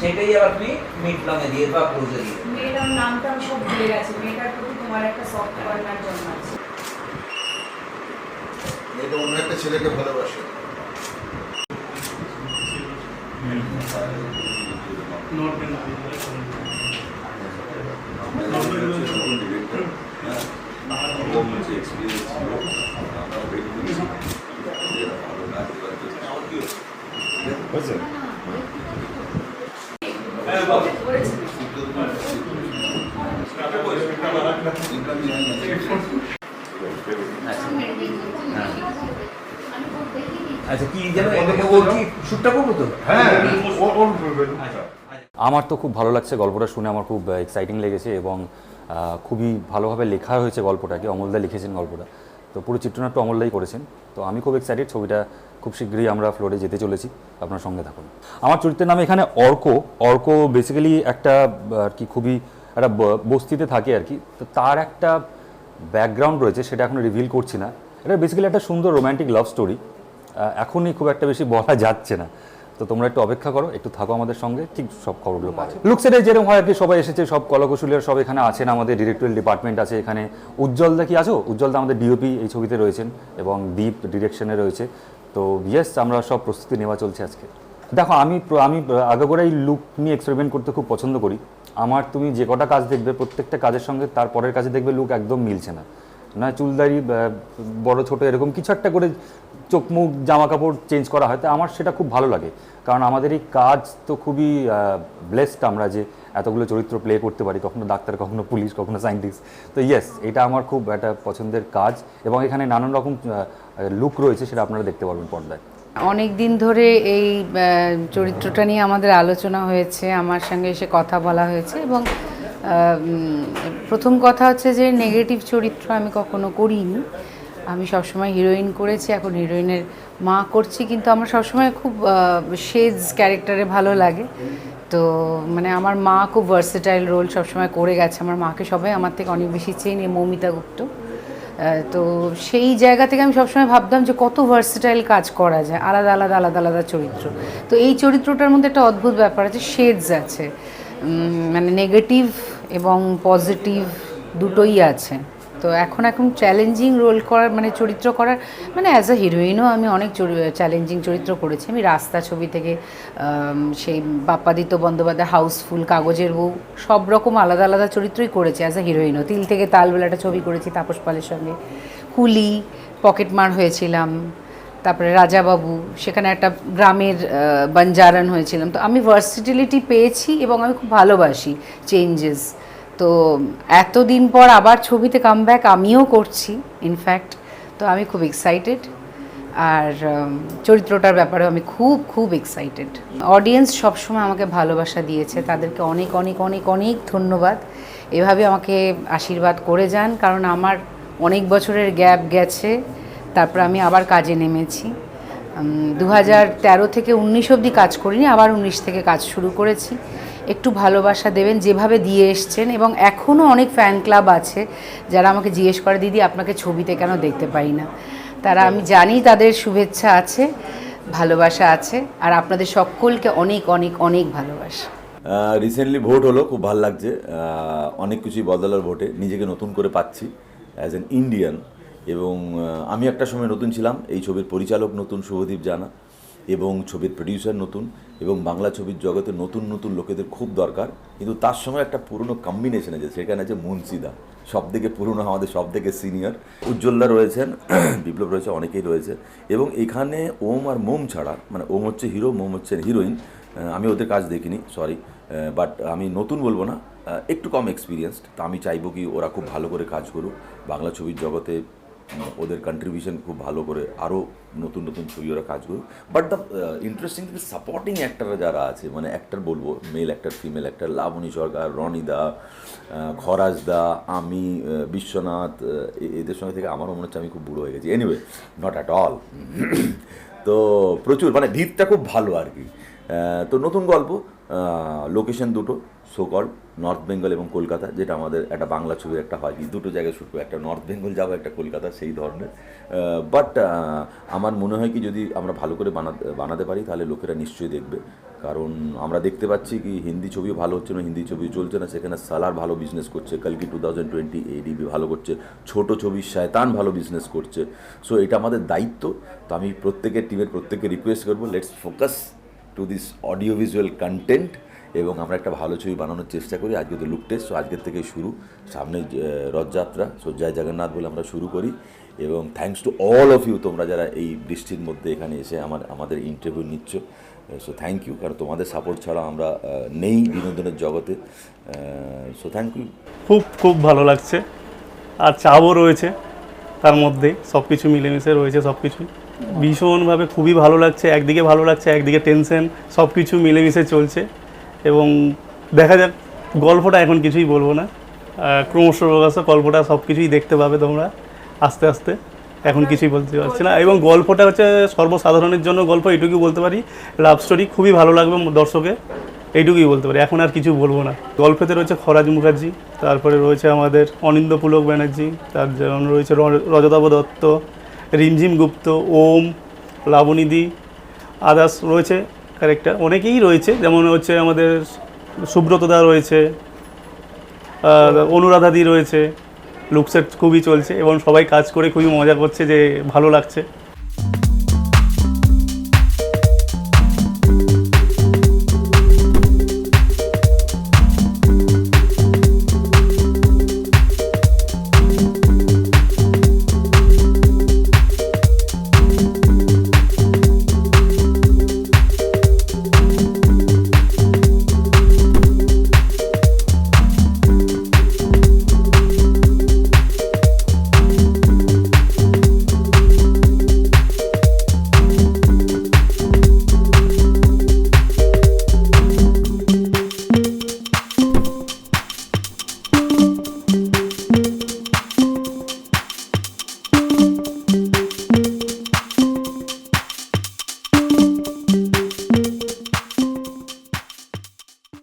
সেটাই আবার তুমি মিড লংয়ে দিয়ে বা ক্লোজে দিয়ে দেবে। মেয়েটার নামটা আমি সব ভুলে গেছি মেয়েটার প্রতি তোমার একটা সফট কর্নার জন্য আছে এটা অন্য একটা ছেলেকে ভালোবাসে করেছে আচ্ছা কি যেন ওর কি শ্যুটটা করব তো? হ্যাঁ আমার তো খুব ভালো লাগছে গল্পটা শুনে আমার খুব এক্সাইটিং লেগেছে এবং খুবই ভালোভাবে লেখা হয়েছে গল্পটাকে। অমলদা লিখেছেন গল্পটা। তো পুরো চিত্রনাট্য অমলদাই করেছেন। তো আমি খুব এক্সাইটেড ছবিটা খুব শীঘ্রই আমরা ফ্লোরে যেতে চলেছি। আপনার সঙ্গে থাকুন। আমার চরিত্রের নাম এখানে অর্ক। অর্ক বেসিক্যালি একটা, আর কি, খুবই একটা বস্তিতে থাকে আর কি। তো তার একটা ব্যাকগ্রাউন্ড রয়েছে, সেটা এখন রিভিল করছি না। এটা বেসিক্যালি একটা সুন্দর রোম্যান্টিক লাভ স্টোরি এখনই খুব একটা বেশি বলা যাচ্ছে না। তো তোমরা একটু অপেক্ষা করো একটু থাকো আমাদের সঙ্গে ঠিক সব খবরগুলো পাবে। লুকসেটে যেরকম হয় আর কি সবাই এসেছে সব কলাকুশলীরা সব এখানে আছেন আমাদের ডিরেক্টরিয়াল ডিপার্টমেন্ট আছে এখানে। উজ্জ্বলদা কি আছো? উজ্জ্বলদা আমাদের ডিওপি এই ছবিতে রয়েছেন এবং দীপ ডিরেকশনে রয়েছে। তো ইয়েস আমরা সব প্রস্তুতি নেওয়া চলছে আজকে। দেখো আমি আমি আগাগোড়াই লুক নিয়ে এক্সপেরিমেন্ট করতে খুব পছন্দ করি। আমার তুমি যে কটা কাজ দেখবে প্রত্যেকটা কাজের সঙ্গে তার পরের কাজে দেখবে লুক একদম মিলছে না। না, চুলদারি বড়, ছোট, এরকম কিছু একটা করে চোখ, মুখ, জামা কাপড় চেঞ্জ করা হয়। তো আমার সেটা খুব ভালো লাগে। কারণ আমাদের এই কাজ তো খুবই ব্লেসড আমরা যে এতগুলো চরিত্র প্লে করতে পারি। কখনো ডাক্তার, কখনো পুলিশ, কখনো সায়েন্টিস্ট তো ইয়েস এটা আমার খুব একটা পছন্দের কাজ। এবং এখানে নানান রকম লুক রয়েছে সেটা আপনারা দেখতে পারবেন পর্দায়। অনেক দিন ধরে এই চরিত্রটা নিয়ে আমাদের আলোচনা হয়েছে। আমার সঙ্গে এসে কথা বলা হয়েছে এবং প্রথম কথা হচ্ছে যে নেগেটিভ চরিত্র আমি কখনো করিনি। আমি সবসময় হিরোইন করেছি, এখন হিরোইনের মা করছি, কিন্তু আমার সবসময় খুব শেডস ক্যারেক্টারে ভালো লাগে। তো মানে আমার মা খুব ভার্সেটাইল রোল সবসময় করে গেছে। আমার মাকে সবাই আমার থেকে অনেক বেশি চেনে, মৌমিতা গুপ্ত। তো সেই জায়গা থেকে আমি সবসময় ভাবতাম যে কত ভার্সেটাইল কাজ করা যায়। আলাদা আলাদা আলাদা আলাদা চরিত্র। তো এই চরিত্রটার মধ্যে একটা অদ্ভুত ব্যাপার আছে শেডস আছে। মানে নেগেটিভ এবং পজিটিভ দুটোই আছে। তো এখন এখন চ্যালেঞ্জিং রোল করার মানে চরিত্র করার মানে অ্যাজ আ হিরোইনও আমি অনেক চ্যালেঞ্জিং চরিত্র করেছি। আমি রাস্তা ছবি থেকে সেই বাপ্পাদিত্য বন্দ্যোপাধ্যায় হাউসফুল কাগজের বউ, সব রকম আলাদা আলাদা চরিত্রই করেছি অ্যাজ আ হিরোইনও তিল থেকে তালবেলাটা ছবি করেছি তাপস পালের সঙ্গে। কুলি পকেটমার হয়েছিলাম। তারপরে রাজাবাবু সেখানে একটা গ্রামের আহ, বাঞ্জারান হয়েছিলাম তো আমি ভার্সিটিলিটি পেয়েছি এবং আমি খুব ভালোবাসি চেঞ্জেস তো এতদিন পর আবার ছবিতে কামব্যাক আমিও করছি ইনফ্যাক্ট তো আমি খুব এক্সাইটেড আর চরিত্রটার ব্যাপারে আমি খুব খুব এক্সাইটেড অডিয়েন্স সবসময় আমাকে ভালোবাসা দিয়েছে। তাদেরকে অনেক অনেক অনেক অনেক ধন্যবাদ। এভাবে আমাকে আশীর্বাদ করে যান কারণ আমার অনেক বছরের গ্যাপ গেছে। তারপর আমি আবার কাজে নেমেছি। দু হাজার তেরো থেকে উনিশ অবধি কাজ করিনি, আবার উনিশ থেকে কাজ শুরু করেছি। একটু ভালোবাসা দেবেন, যেভাবে দিয়ে এসছেন এবং এখনও অনেক ফ্যান ক্লাব আছে যারা আমাকে জিজ্ঞেস করে, দিদি, আপনাকে ছবিতে কেন দেখতে পাই না? তারা, আমি জানি তাদের শুভেচ্ছা আছে, ভালোবাসা আছে, আর আপনাদের সকলকে অনেক অনেক অনেক ভালোবাসা। রিসেন্টলি ভোট হলো, খুব ভালো লাগছে। অনেক কিছুই বদলার ভোটে। নিজেকে নতুন করে পাচ্ছি অ্যাজ এন ইন্ডিয়ান এবং আমি একটা সময় নতুন ছিলাম। এই ছবির পরিচালক নতুন, শুভদীপ জানা, এবং ছবির প্রডিউসার নতুন, এবং বাংলা ছবির জগতে নতুন নতুন লোকেদের খুব দরকার। কিন্তু তার সঙ্গে একটা পুরনো কম্বিনেশন আছে, সেখানে আছে মুন্সিদা সব থেকে পুরনো, আমাদের সব থেকে সিনিয়র উজ্জ্বলদা রয়েছেন, বিপ্লব রয়েছে, অনেকেই রয়েছে। এবং এখানে ওম আর মোম ছাড়া মানে ওম হচ্ছে হিরো মোম হচ্ছে হিরোইন আমি ওদের কাজ দেখিনি সরি বাট আমি নতুন বলব না একটু কম এক্সপিরিয়েন্সড তা আমি চাইব কি ওরা খুব ভালো করে কাজ করুক। বাংলা ছবির জগতে ওদের কন্ট্রিবিউশন খুব ভালো করে আরও নতুন নতুন ছবি ওরা কাজ করুক। বাট দ্য ইন্টারেস্টিং সাপোর্টিং অ্যাক্টাররা যারা আছে মানে অ্যাক্টার বলব male actor female actor Laboni Sarkar রনিদা Kharaj দা, আমি বিশ্বনাথ এদের সঙ্গে থেকে আমারও মনে হচ্ছে আমি খুব বুড়ো হয়ে গেছি। এনিওয়ে নট অ্যাট অল তো প্রচুর মানে ভিড়টা খুব ভালো আর কি। তো নতুন গল্প লোকেশন দুটো সোকল নর্থ বেঙ্গল এবং কলকাতা, যেটা আমাদের একটা বাংলা ছবির একটা হয়। দুটো জায়গায় শুট একটা নর্থ বেঙ্গল যাব, একটা কলকাতা, সেই ধরনের। বাট আমার মনে হয় কি যদি আমরা ভালো করে বানাতে বানাতে পারি, তাহলে লোকেরা নিশ্চয়ই দেখবে। কারণ আমরা দেখতে পাচ্ছি কি, হিন্দি ছবি ভালো হচ্ছে না, হিন্দি ছবি চলছে না, সেখানে সালার ভালো বিজনেস করছে, কালকি টু থাউজেন্ড টোয়েন্টি এডিবি ভালো করছে, ছোট ছবি শয়তান ভালো বিজনেস করছে। সো এটা আমাদের দায়িত্ব। তো আমি প্রত্যেকের টিমের প্রত্যেককে রিকোয়েস্ট করব let's focus to this audio visual content এবং আমরা একটা ভালো ছবি বানানোর চেষ্টা করি, আজকে তো লুক টেস্ট সো আজকের থেকে শুরু। সামনে রথযাত্রা সো জয় জগন্নাথ বলে আমরা শুরু করি। এবং thanks to all of you তোমরা যারা এই বৃষ্টির মধ্যে এখানে এসে আমার, আমাদের ইন্টারভিউ নিচ্ছ সো থ্যাংক ইউ কারণ তোমাদের সাপোর্ট ছাড়া আমরা নেই বিনোদনের জগতে। সো থ্যাংক ইউ খুব খুব ভালো লাগছে। আর চাপও রয়েছে, তার মধ্যে সব কিছু মিলেমিশে রয়েছে সব কিছুই ভীষণভাবে খুবই ভালো লাগছে, একদিকে ভালো লাগছে, একদিকে টেনশন সব কিছু মিলেমিশে চলছে এবং দেখা যাক, গল্পটা এখন কিছুই বলব না। ক্রমশ প্রকাশ গল্পটা সব কিছুই দেখতে পাবে তোমরা আস্তে আস্তে। এখন কিছুই বলতে পারছি না। এবং গল্পটা হচ্ছে সর্বসাধারণের জন্য গল্প, এইটুকুই বলতে পারি। লাভ স্টোরি খুবই ভালো লাগবে দর্শকের, এইটুকুই বলতে পারি। এখন আর কিছু বলব না। গল্পেতে রয়েছে খরাজ মুখার্জি, তারপরে রয়েছে আমাদের অনিন্দ পুলক ব্যানার্জি, তার যেমন রয়েছে র- রজতাভ দত্ত রিমঝিম গুপ্ত, ওম, লাবণীদি, আদার্স রয়েছে ক্যারেক্টার অনেকেই রয়েছে, যেমন হচ্ছে আমাদের সুব্রতদা রয়েছে অনুরাধাদি রয়েছে লুকসেট খুবই চলছে এবং সবাই কাজ করে খুবই মজা করছে যে ভালো লাগছে।